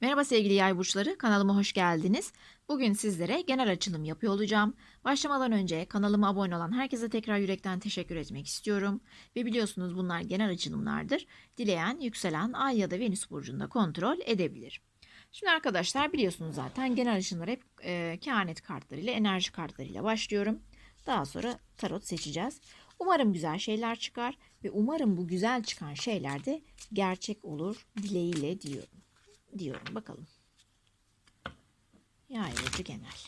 Merhaba sevgili yay burçları, kanalıma hoş geldiniz. Bugün sizlere genel açılım yapıyor olacağım. Başlamadan önce kanalıma abone olan herkese tekrar yürekten teşekkür etmek istiyorum. Ve biliyorsunuz bunlar genel açılımlardır. Dileyen, yükselen, ay ya da venüs burcunda kontrol edebilir. Şimdi arkadaşlar biliyorsunuz zaten genel açılımlar hep e, kehanet kartlarıyla, enerji kartlarıyla başlıyorum. Daha sonra tarot seçeceğiz. Umarım güzel şeyler çıkar ve umarım bu güzel çıkan şeyler de gerçek olur dileğiyle diyorum diyorum. Bakalım. Yay burcu genel.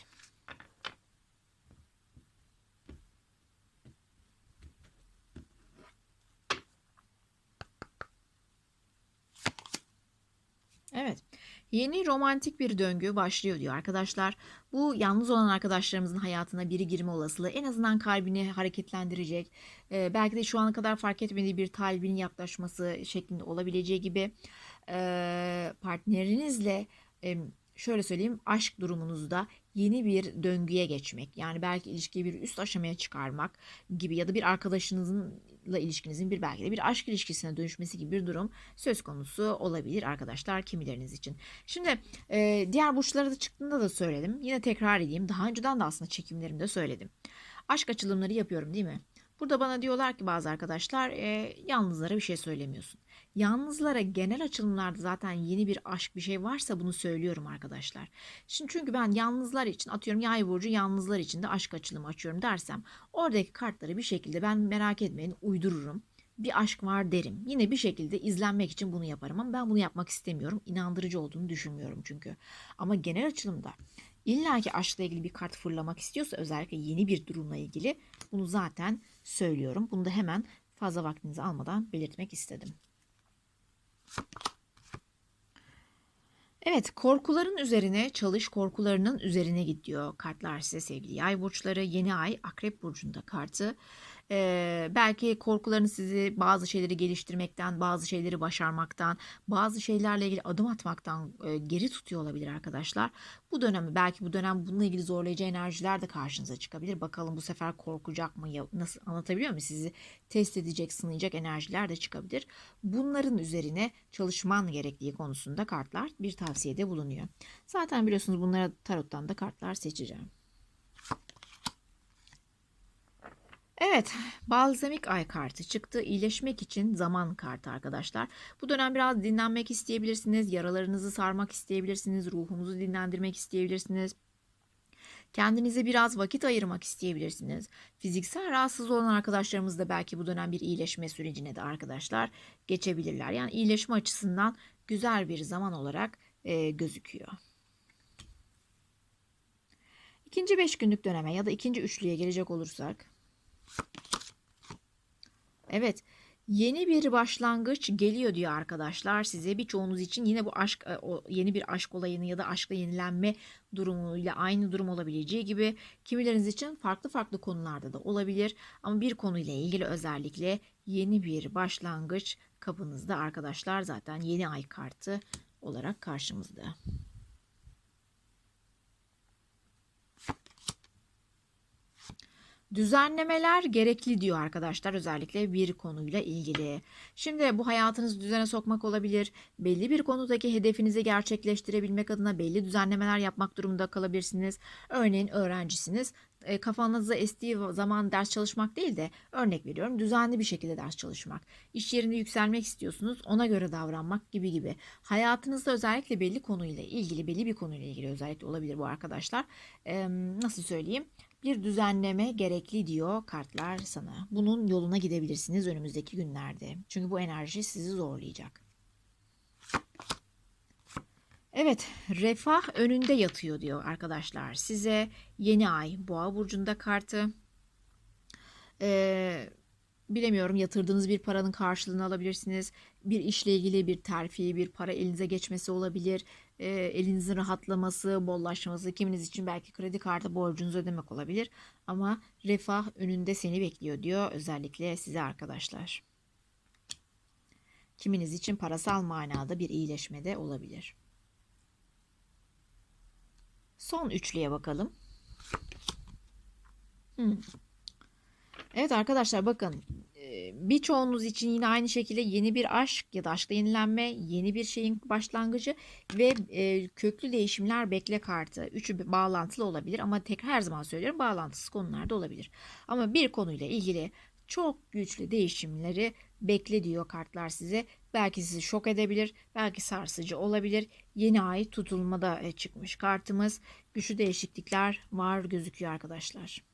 Evet. Yeni romantik bir döngü başlıyor diyor arkadaşlar. Bu yalnız olan arkadaşlarımızın hayatına biri girme olasılığı en azından kalbini hareketlendirecek. Ee, belki de şu ana kadar fark etmediği bir talibin yaklaşması şeklinde olabileceği gibi e, partnerinizle şöyle söyleyeyim aşk durumunuzda yeni bir döngüye geçmek yani belki ilişkiyi bir üst aşamaya çıkarmak gibi ya da bir arkadaşınızla ilişkinizin bir belki de bir aşk ilişkisine dönüşmesi gibi bir durum söz konusu olabilir arkadaşlar kimileriniz için. Şimdi diğer burçlara da çıktığında da söyledim. Yine tekrar edeyim. Daha önceden de aslında çekimlerimde söyledim. Aşk açılımları yapıyorum değil mi? Burada bana diyorlar ki bazı arkadaşlar e, yalnızlara bir şey söylemiyorsun. Yalnızlara genel açılımlarda zaten yeni bir aşk bir şey varsa bunu söylüyorum arkadaşlar. Şimdi çünkü ben yalnızlar için atıyorum yay burcu yalnızlar için de aşk açılımı açıyorum dersem oradaki kartları bir şekilde ben merak etmeyin uydururum. Bir aşk var derim. Yine bir şekilde izlenmek için bunu yaparım ama ben bunu yapmak istemiyorum. İnandırıcı olduğunu düşünmüyorum çünkü. Ama genel açılımda İlla ki aşkla ilgili bir kart fırlamak istiyorsa özellikle yeni bir durumla ilgili bunu zaten söylüyorum. Bunu da hemen fazla vaktinizi almadan belirtmek istedim. Evet, korkuların üzerine çalış, korkularının üzerine gidiyor kartlar size sevgili yay burçları. Yeni ay akrep burcunda kartı. Ee, belki korkularınız sizi bazı şeyleri geliştirmekten, bazı şeyleri başarmaktan, bazı şeylerle ilgili adım atmaktan e, geri tutuyor olabilir arkadaşlar. Bu dönemi belki bu dönem bununla ilgili zorlayıcı enerjiler de karşınıza çıkabilir. Bakalım bu sefer korkacak mı? Ya, nasıl anlatabiliyor muyum? Sizi test edecek, sınayacak enerjiler de çıkabilir. Bunların üzerine çalışman gerektiği konusunda kartlar bir tavsiyede bulunuyor. Zaten biliyorsunuz bunlara tarottan da kartlar seçeceğim. Evet, balzamik ay kartı çıktı. İyileşmek için zaman kartı arkadaşlar. Bu dönem biraz dinlenmek isteyebilirsiniz. Yaralarınızı sarmak isteyebilirsiniz. Ruhunuzu dinlendirmek isteyebilirsiniz. Kendinize biraz vakit ayırmak isteyebilirsiniz. Fiziksel rahatsız olan arkadaşlarımız da belki bu dönem bir iyileşme sürecine de arkadaşlar geçebilirler. Yani iyileşme açısından güzel bir zaman olarak e, gözüküyor. İkinci beş günlük döneme ya da ikinci üçlüye gelecek olursak Evet. Yeni bir başlangıç geliyor diyor arkadaşlar size. Birçoğunuz için yine bu aşk e, yeni bir aşk olayını ya da aşkla yenilenme durumuyla aynı durum olabileceği gibi kimileriniz için farklı farklı konularda da olabilir. Ama bir konuyla ilgili özellikle yeni bir başlangıç kapınızda arkadaşlar zaten yeni ay kartı olarak karşımızda. Düzenlemeler gerekli diyor arkadaşlar özellikle bir konuyla ilgili. Şimdi bu hayatınızı düzene sokmak olabilir. Belli bir konudaki hedefinizi gerçekleştirebilmek adına belli düzenlemeler yapmak durumunda kalabilirsiniz. Örneğin öğrencisiniz. E, kafanızda estiği zaman ders çalışmak değil de örnek veriyorum düzenli bir şekilde ders çalışmak. İş yerinde yükselmek istiyorsunuz ona göre davranmak gibi gibi. Hayatınızda özellikle belli konuyla ilgili belli bir konuyla ilgili özellikle olabilir bu arkadaşlar. E, nasıl söyleyeyim? Bir düzenleme gerekli diyor kartlar sana. Bunun yoluna gidebilirsiniz önümüzdeki günlerde. Çünkü bu enerji sizi zorlayacak. Evet, refah önünde yatıyor diyor arkadaşlar. Size yeni ay boğa burcunda kartı. Ee, bilemiyorum yatırdığınız bir paranın karşılığını alabilirsiniz. Bir işle ilgili bir terfi, bir para elinize geçmesi olabilir. E, elinizin rahatlaması, bollaşması, kiminiz için belki kredi kartı borcunuzu ödemek olabilir. Ama refah önünde seni bekliyor diyor özellikle size arkadaşlar. Kiminiz için parasal manada bir iyileşme de olabilir. Son üçlüye bakalım. Hmm. Evet arkadaşlar bakın birçoğunuz için yine aynı şekilde yeni bir aşk ya da aşkla yenilenme, yeni bir şeyin başlangıcı ve e, köklü değişimler bekle kartı. Üçü bağlantılı olabilir ama tek her zaman söylüyorum bağlantısız konularda olabilir. Ama bir konuyla ilgili çok güçlü değişimleri bekle diyor kartlar size. Belki sizi şok edebilir, belki sarsıcı olabilir. Yeni ay tutulmada e, çıkmış kartımız. Güçlü değişiklikler var gözüküyor arkadaşlar.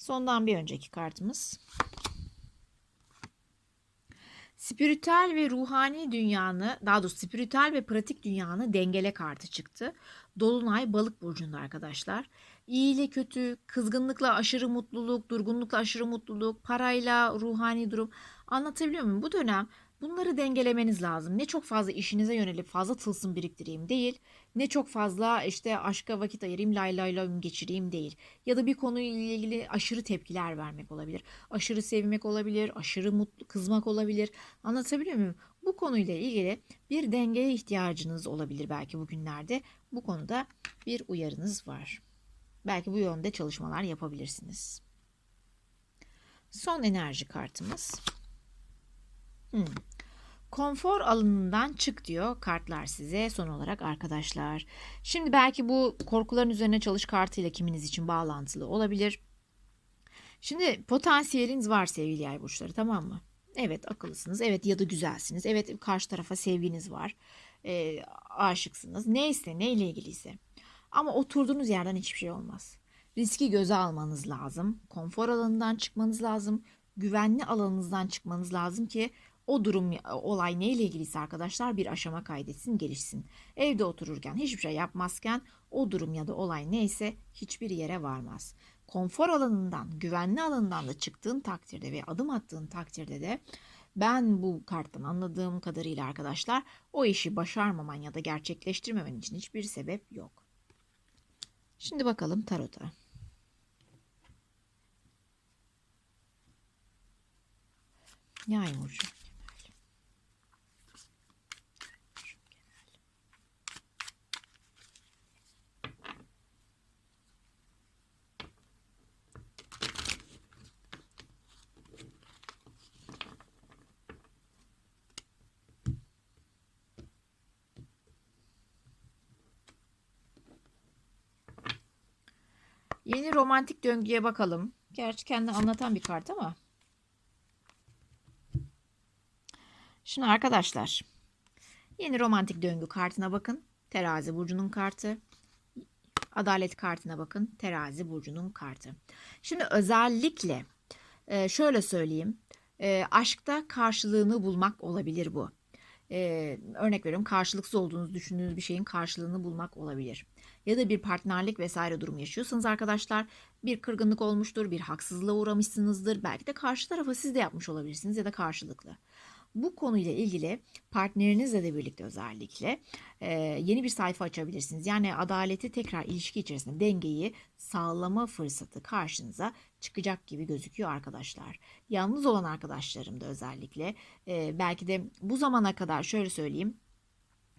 Sondan bir önceki kartımız. Spiritüel ve ruhani dünyanı, daha doğrusu spiritüel ve pratik dünyanı dengele kartı çıktı. Dolunay balık burcunda arkadaşlar. İyi ile kötü, kızgınlıkla aşırı mutluluk, durgunlukla aşırı mutluluk, parayla ruhani durum. Anlatabiliyor muyum? Bu dönem bunları dengelemeniz lazım. Ne çok fazla işinize yönelip fazla tılsım biriktireyim değil. Ne çok fazla işte aşka vakit ayırayım, lay lay lay geçireyim değil. Ya da bir konuyla ilgili aşırı tepkiler vermek olabilir. Aşırı sevmek olabilir, aşırı mutlu kızmak olabilir. Anlatabiliyor muyum? Bu konuyla ilgili bir dengeye ihtiyacınız olabilir belki bugünlerde. Bu konuda bir uyarınız var. Belki bu yönde çalışmalar yapabilirsiniz. Son enerji kartımız. Hmm. Konfor alanından çık diyor kartlar size son olarak arkadaşlar. Şimdi belki bu korkuların üzerine çalış kartıyla kiminiz için bağlantılı olabilir. Şimdi potansiyeliniz var sevgili yay burçları tamam mı? Evet akıllısınız. Evet ya da güzelsiniz. Evet karşı tarafa sevginiz var. E, aşıksınız. Neyse neyle ilgiliyse. Ama oturduğunuz yerden hiçbir şey olmaz. Riski göze almanız lazım. Konfor alanından çıkmanız lazım. Güvenli alanınızdan çıkmanız lazım ki o durum olay neyle ilgiliyse arkadaşlar bir aşama kaydetsin gelişsin. Evde otururken hiçbir şey yapmazken o durum ya da olay neyse hiçbir yere varmaz. Konfor alanından, güvenli alanından da çıktığın takdirde ve adım attığın takdirde de ben bu karttan anladığım kadarıyla arkadaşlar o işi başarmaman ya da gerçekleştirmemen için hiçbir sebep yok. Şimdi bakalım tarota. Yay burcu. Yeni romantik döngüye bakalım. Gerçi kendini anlatan bir kart ama. Şimdi arkadaşlar. Yeni romantik döngü kartına bakın. Terazi burcunun kartı. Adalet kartına bakın. Terazi burcunun kartı. Şimdi özellikle e, şöyle söyleyeyim. E, aşkta karşılığını bulmak olabilir bu. Ee, örnek veriyorum karşılıksız olduğunuzu düşündüğünüz bir şeyin karşılığını bulmak olabilir. Ya da bir partnerlik vesaire durum yaşıyorsanız arkadaşlar bir kırgınlık olmuştur, bir haksızlığa uğramışsınızdır. Belki de karşı tarafa siz de yapmış olabilirsiniz ya da karşılıklı. Bu konuyla ilgili partnerinizle de birlikte özellikle e, yeni bir sayfa açabilirsiniz. Yani adaleti tekrar ilişki içerisinde dengeyi sağlama fırsatı karşınıza çıkacak gibi gözüküyor arkadaşlar. Yalnız olan arkadaşlarım da özellikle e, belki de bu zamana kadar şöyle söyleyeyim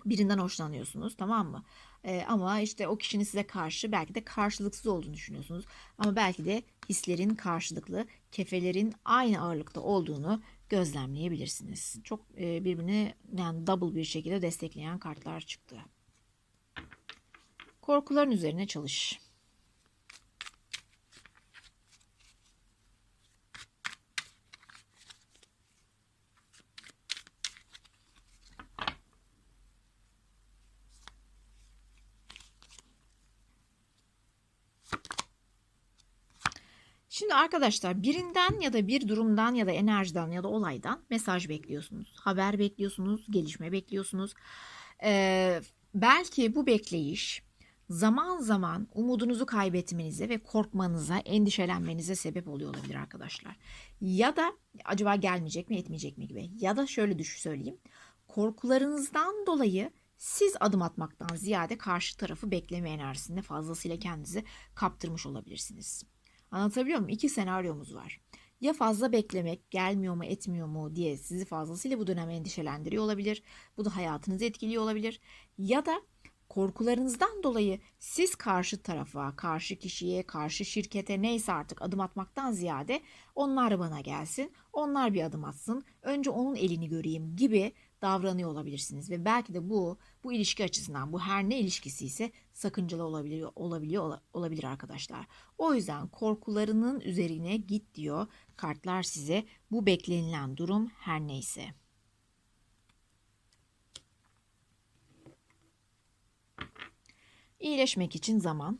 birinden hoşlanıyorsunuz tamam mı? Ee, ama işte o kişinin size karşı belki de karşılıksız olduğunu düşünüyorsunuz. Ama belki de hislerin karşılıklı, kefelerin aynı ağırlıkta olduğunu gözlemleyebilirsiniz. Çok e, birbirini yani double bir şekilde destekleyen kartlar çıktı. Korkuların üzerine çalış. Şimdi arkadaşlar birinden ya da bir durumdan ya da enerjiden ya da olaydan mesaj bekliyorsunuz. Haber bekliyorsunuz, gelişme bekliyorsunuz. Ee, belki bu bekleyiş zaman zaman umudunuzu kaybetmenize ve korkmanıza, endişelenmenize sebep oluyor olabilir arkadaşlar. Ya da acaba gelmeyecek mi, etmeyecek mi gibi. Ya da şöyle düş söyleyeyim. Korkularınızdan dolayı siz adım atmaktan ziyade karşı tarafı bekleme enerjisinde fazlasıyla kendinizi kaptırmış olabilirsiniz. Anlatabiliyor muyum? İki senaryomuz var. Ya fazla beklemek gelmiyor mu etmiyor mu diye sizi fazlasıyla bu dönem endişelendiriyor olabilir. Bu da hayatınızı etkiliyor olabilir. Ya da korkularınızdan dolayı siz karşı tarafa, karşı kişiye, karşı şirkete neyse artık adım atmaktan ziyade onlar bana gelsin, onlar bir adım atsın, önce onun elini göreyim gibi davranıyor olabilirsiniz ve belki de bu bu ilişki açısından bu her ne ilişkisi ise sakıncalı olabilir olabiliyor ola- olabilir arkadaşlar. O yüzden korkularının üzerine git diyor kartlar size. Bu beklenilen durum her neyse. İyileşmek için zaman.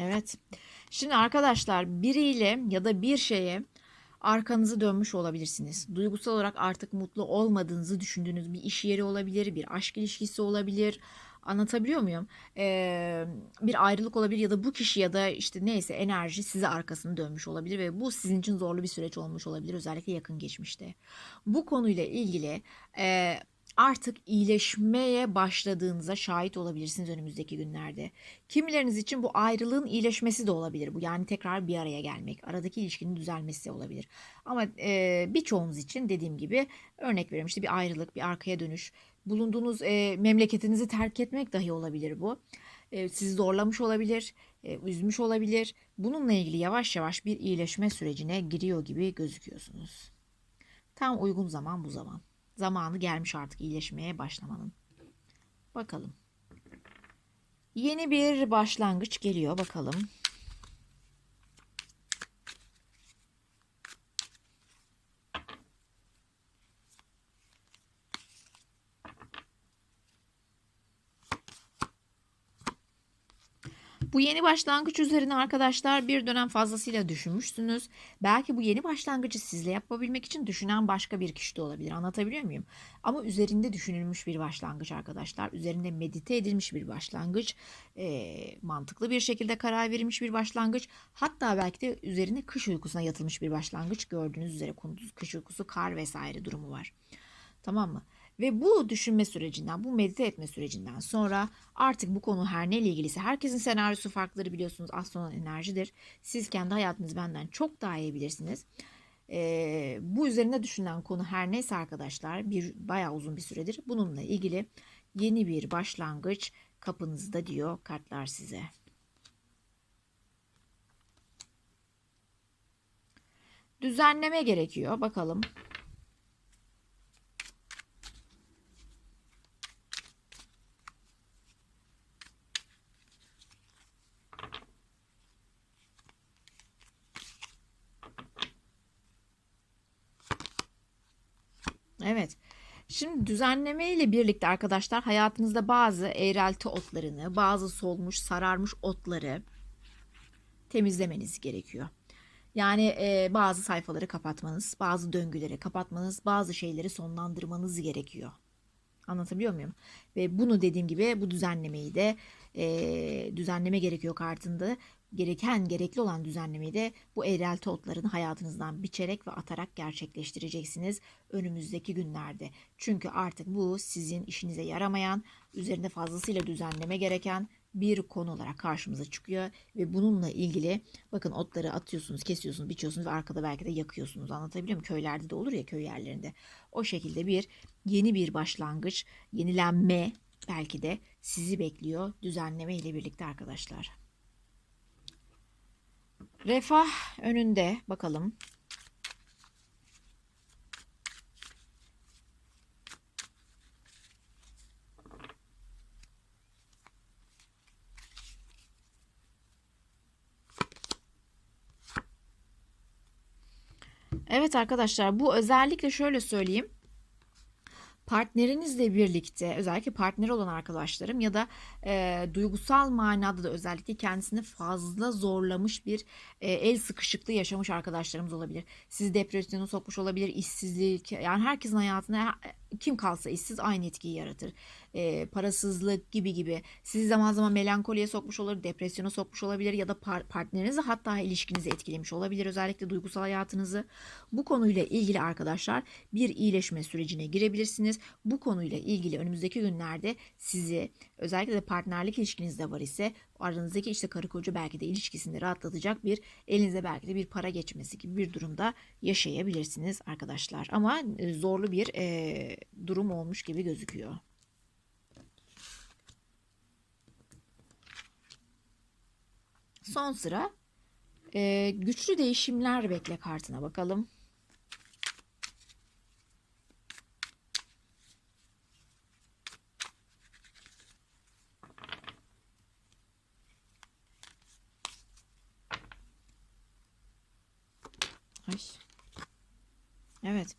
Evet. Şimdi arkadaşlar biriyle ya da bir şeye arkanızı dönmüş olabilirsiniz. Duygusal olarak artık mutlu olmadığınızı düşündüğünüz bir iş yeri olabilir, bir aşk ilişkisi olabilir. Anlatabiliyor muyum? Ee, bir ayrılık olabilir ya da bu kişi ya da işte neyse enerji size arkasını dönmüş olabilir ve bu sizin için zorlu bir süreç olmuş olabilir özellikle yakın geçmişte. Bu konuyla ilgili e, artık iyileşmeye başladığınıza şahit olabilirsiniz önümüzdeki günlerde. Kimileriniz için bu ayrılığın iyileşmesi de olabilir. Bu yani tekrar bir araya gelmek, aradaki ilişkinin düzelmesi olabilir. Ama e, birçoğunuz için dediğim gibi örnek veriyorum işte bir ayrılık, bir arkaya dönüş, bulunduğunuz e, memleketinizi terk etmek dahi olabilir bu. E, sizi zorlamış olabilir, e, üzmüş olabilir. Bununla ilgili yavaş yavaş bir iyileşme sürecine giriyor gibi gözüküyorsunuz. Tam uygun zaman bu zaman. Zamanı gelmiş artık iyileşmeye başlamanın. Bakalım. Yeni bir başlangıç geliyor bakalım. Bu yeni başlangıç üzerine arkadaşlar bir dönem fazlasıyla düşünmüşsünüz. Belki bu yeni başlangıcı sizle yapabilmek için düşünen başka bir kişi de olabilir. Anlatabiliyor muyum? Ama üzerinde düşünülmüş bir başlangıç arkadaşlar. Üzerinde medite edilmiş bir başlangıç. E, mantıklı bir şekilde karar verilmiş bir başlangıç. Hatta belki de üzerine kış uykusuna yatılmış bir başlangıç. Gördüğünüz üzere kunduz, kış uykusu, kar vesaire durumu var. Tamam mı? Ve bu düşünme sürecinden, bu medite etme sürecinden sonra artık bu konu her neyle ilgiliyse herkesin senaryosu farkları biliyorsunuz. Astronom enerjidir. Siz kendi hayatınızı benden çok daha iyi bilirsiniz. Ee, bu üzerine düşünülen konu her neyse arkadaşlar bir bayağı uzun bir süredir bununla ilgili yeni bir başlangıç kapınızda diyor kartlar size. Düzenleme gerekiyor. Bakalım. Evet. Şimdi düzenleme ile birlikte arkadaşlar hayatınızda bazı eğrelti otlarını, bazı solmuş, sararmış otları temizlemeniz gerekiyor. Yani e, bazı sayfaları kapatmanız, bazı döngüleri kapatmanız, bazı şeyleri sonlandırmanız gerekiyor. Anlatabiliyor muyum? Ve bunu dediğim gibi bu düzenlemeyi de e, düzenleme gerekiyor kartında. Gereken, gerekli olan düzenlemeyi de bu eğrelti otlarını hayatınızdan biçerek ve atarak gerçekleştireceksiniz önümüzdeki günlerde. Çünkü artık bu sizin işinize yaramayan, üzerinde fazlasıyla düzenleme gereken bir konu olarak karşımıza çıkıyor ve bununla ilgili bakın otları atıyorsunuz, kesiyorsunuz, biçiyorsunuz ve arkada belki de yakıyorsunuz. Anlatabiliyor muyum? Köylerde de olur ya köy yerlerinde. O şekilde bir yeni bir başlangıç, yenilenme belki de sizi bekliyor düzenleme ile birlikte arkadaşlar. Refah önünde bakalım. Evet arkadaşlar bu özellikle şöyle söyleyeyim. Partnerinizle birlikte özellikle partneri olan arkadaşlarım ya da e, duygusal manada da özellikle kendisini fazla zorlamış bir e, el sıkışıklığı yaşamış arkadaşlarımız olabilir. Sizi depresyona sokmuş olabilir, işsizlik yani herkesin hayatına kim kalsa işsiz aynı etkiyi yaratır. Ee, parasızlık gibi gibi sizi zaman zaman melankoliye sokmuş olur, depresyona sokmuş olabilir ya da par- partnerinizi hatta ilişkinizi etkilemiş olabilir. Özellikle duygusal hayatınızı. Bu konuyla ilgili arkadaşlar bir iyileşme sürecine girebilirsiniz. Bu konuyla ilgili önümüzdeki günlerde sizi özellikle de partnerlik ilişkinizde var ise aranızdaki işte karı koca belki de ilişkisini rahatlatacak bir elinize belki de bir para geçmesi gibi bir durumda yaşayabilirsiniz arkadaşlar. Ama e, zorlu bir e, durum olmuş gibi gözüküyor. Son sıra e, güçlü değişimler bekle kartına bakalım. Ay. Evet.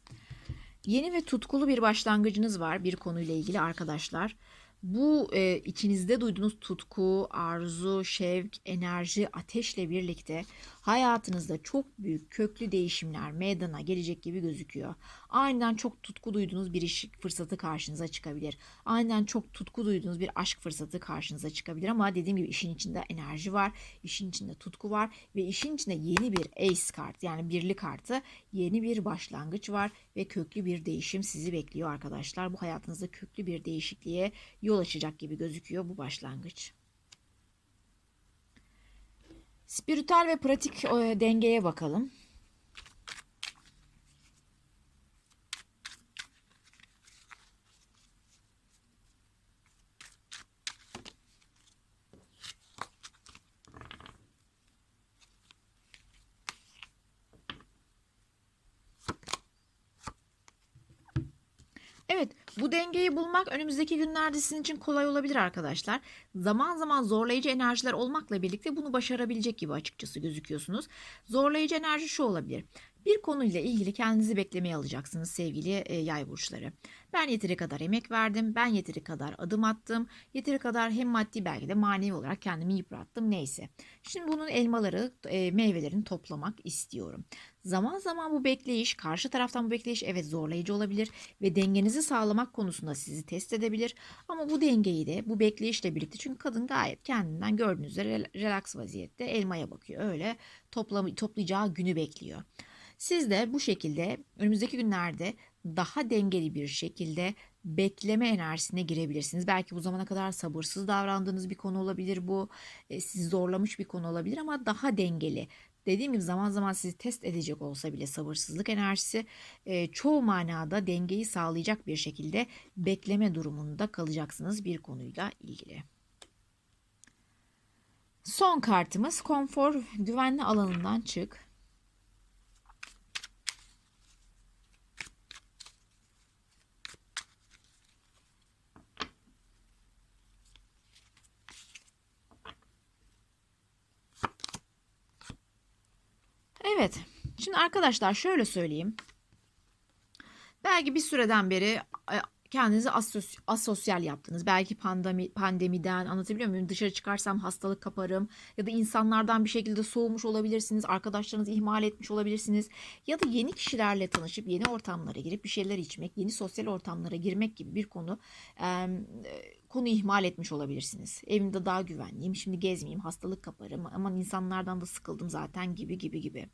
Yeni ve tutkulu bir başlangıcınız var bir konuyla ilgili arkadaşlar. Bu e, içinizde duyduğunuz tutku, arzu, şevk, enerji, ateşle birlikte hayatınızda çok büyük köklü değişimler meydana gelecek gibi gözüküyor. Aniden çok tutku duyduğunuz bir iş fırsatı karşınıza çıkabilir. Aniden çok tutku duyduğunuz bir aşk fırsatı karşınıza çıkabilir ama dediğim gibi işin içinde enerji var, işin içinde tutku var ve işin içinde yeni bir ace kart yani birli kartı yeni bir başlangıç var ve köklü bir değişim sizi bekliyor arkadaşlar. Bu hayatınızda köklü bir değişikliğe yol açacak gibi gözüküyor bu başlangıç. Spiritüel ve pratik e, dengeye bakalım. Evet, bu dengeyi bulmak önümüzdeki günlerde sizin için kolay olabilir arkadaşlar. Zaman zaman zorlayıcı enerjiler olmakla birlikte bunu başarabilecek gibi açıkçası gözüküyorsunuz. Zorlayıcı enerji şu olabilir. Bir konuyla ilgili kendinizi beklemeye alacaksınız sevgili e, yay burçları. Ben yeteri kadar emek verdim, ben yeteri kadar adım attım, yeteri kadar hem maddi belki de manevi olarak kendimi yıprattım neyse. Şimdi bunun elmaları, e, meyvelerini toplamak istiyorum. Zaman zaman bu bekleyiş, karşı taraftan bu bekleyiş evet zorlayıcı olabilir ve dengenizi sağlamak konusunda sizi test edebilir. Ama bu dengeyi de bu bekleyişle birlikte çünkü kadın gayet kendinden gördüğünüz üzere relax vaziyette elmaya bakıyor. Öyle topla, toplayacağı günü bekliyor. Siz de bu şekilde önümüzdeki günlerde daha dengeli bir şekilde bekleme enerjisine girebilirsiniz. Belki bu zamana kadar sabırsız davrandığınız bir konu olabilir bu. E, sizi zorlamış bir konu olabilir ama daha dengeli. Dediğim gibi zaman zaman sizi test edecek olsa bile sabırsızlık enerjisi e, çoğu manada dengeyi sağlayacak bir şekilde bekleme durumunda kalacaksınız bir konuyla ilgili. Son kartımız konfor güvenli alanından çık. Evet. Şimdi arkadaşlar şöyle söyleyeyim. Belki bir süreden beri e, kendinizi asos- asosyal yaptınız. Belki pandemi, pandemiden anlatabiliyor muyum? Dışarı çıkarsam hastalık kaparım ya da insanlardan bir şekilde soğumuş olabilirsiniz. Arkadaşlarınızı ihmal etmiş olabilirsiniz. Ya da yeni kişilerle tanışıp yeni ortamlara girip bir şeyler içmek, yeni sosyal ortamlara girmek gibi bir konu e, konu ihmal etmiş olabilirsiniz. Evimde daha güvenliyim. Şimdi gezmeyeyim, hastalık kaparım. Aman insanlardan da sıkıldım zaten gibi gibi gibi.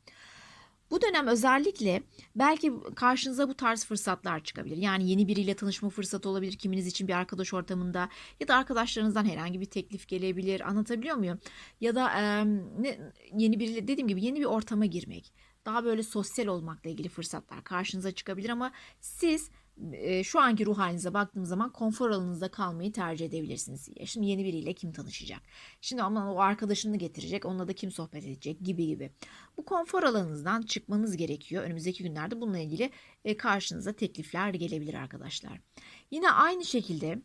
Bu dönem özellikle belki karşınıza bu tarz fırsatlar çıkabilir. Yani yeni biriyle tanışma fırsatı olabilir kiminiz için bir arkadaş ortamında ya da arkadaşlarınızdan herhangi bir teklif gelebilir. Anlatabiliyor muyum? Ya da e, ne, yeni biriyle dediğim gibi yeni bir ortama girmek. Daha böyle sosyal olmakla ilgili fırsatlar karşınıza çıkabilir ama siz e, şu anki ruh halinize baktığım zaman konfor alanınızda kalmayı tercih edebilirsiniz. Ya şimdi yeni biriyle kim tanışacak? Şimdi ama o arkadaşını getirecek, onunla da kim sohbet edecek gibi gibi. Bu konfor alanınızdan çıkmanız gerekiyor. Önümüzdeki günlerde bununla ilgili e, karşınıza teklifler gelebilir arkadaşlar. Yine aynı şekilde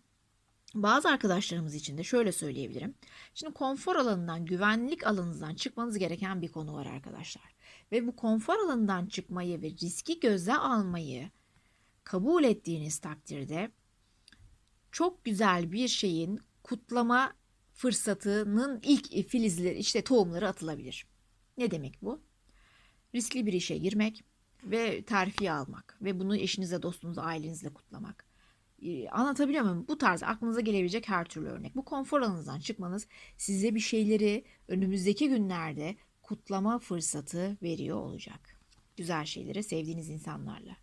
bazı arkadaşlarımız için de şöyle söyleyebilirim. Şimdi konfor alanından, güvenlik alanınızdan çıkmanız gereken bir konu var arkadaşlar. Ve bu konfor alanından çıkmayı ve riski göze almayı kabul ettiğiniz takdirde çok güzel bir şeyin kutlama fırsatının ilk filizleri işte tohumları atılabilir. Ne demek bu? Riskli bir işe girmek, ve terfi almak ve bunu eşinizle, dostunuzla, ailenizle kutlamak. Ee, Anlatabiliyor muyum? Bu tarz aklınıza gelebilecek her türlü örnek. Bu konfor alanınızdan çıkmanız size bir şeyleri önümüzdeki günlerde kutlama fırsatı veriyor olacak. Güzel şeyleri sevdiğiniz insanlarla.